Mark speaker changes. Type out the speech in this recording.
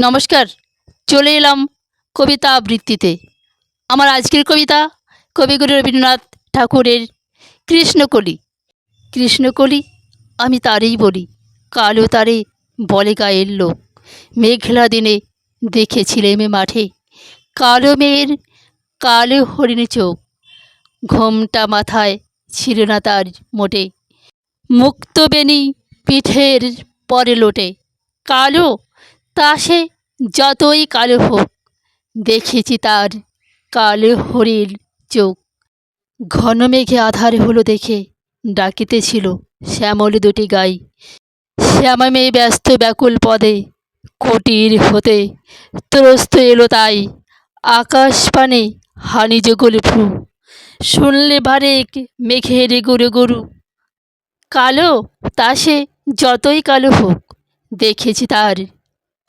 Speaker 1: নমস্কার, চলে এলাম কবিতা আবৃত্তিতে। আমার আজকের কবিতা কবিগুরু রবীন্দ্রনাথ ঠাকুরের কৃষ্ণকলি। কৃষ্ণকলি আমি তারেই বলি, কালো তারে বলে গায়ের লোক। মেঘলা দিনে দেখেছিলেম মাঠে কালো মেয়ের কালো হরিণ চোখ। ঘোমটা মাথায় ছিল না তার মোটে। মুক্তবেণী পিঠের পরে লোটে। কালো তা সে যতই কালো হোক, দেখেছি তার কালো হরিণ চোখ। ঘন মেঘে আধার হলো দেখে ডাকিতেছিল শ্যামল দুটি গাই। শ্যামা মেয়ে ব্যস্ত ব্যাকুল পদে কুটির হতে ত্রস্ত এলো তাই। আকাশ পানে হানি যুগল ভ্রু। শুনলে বারেক মেঘের গুরু গুরু। কালো তা সে যতই কালো হোক, দেখেছি তার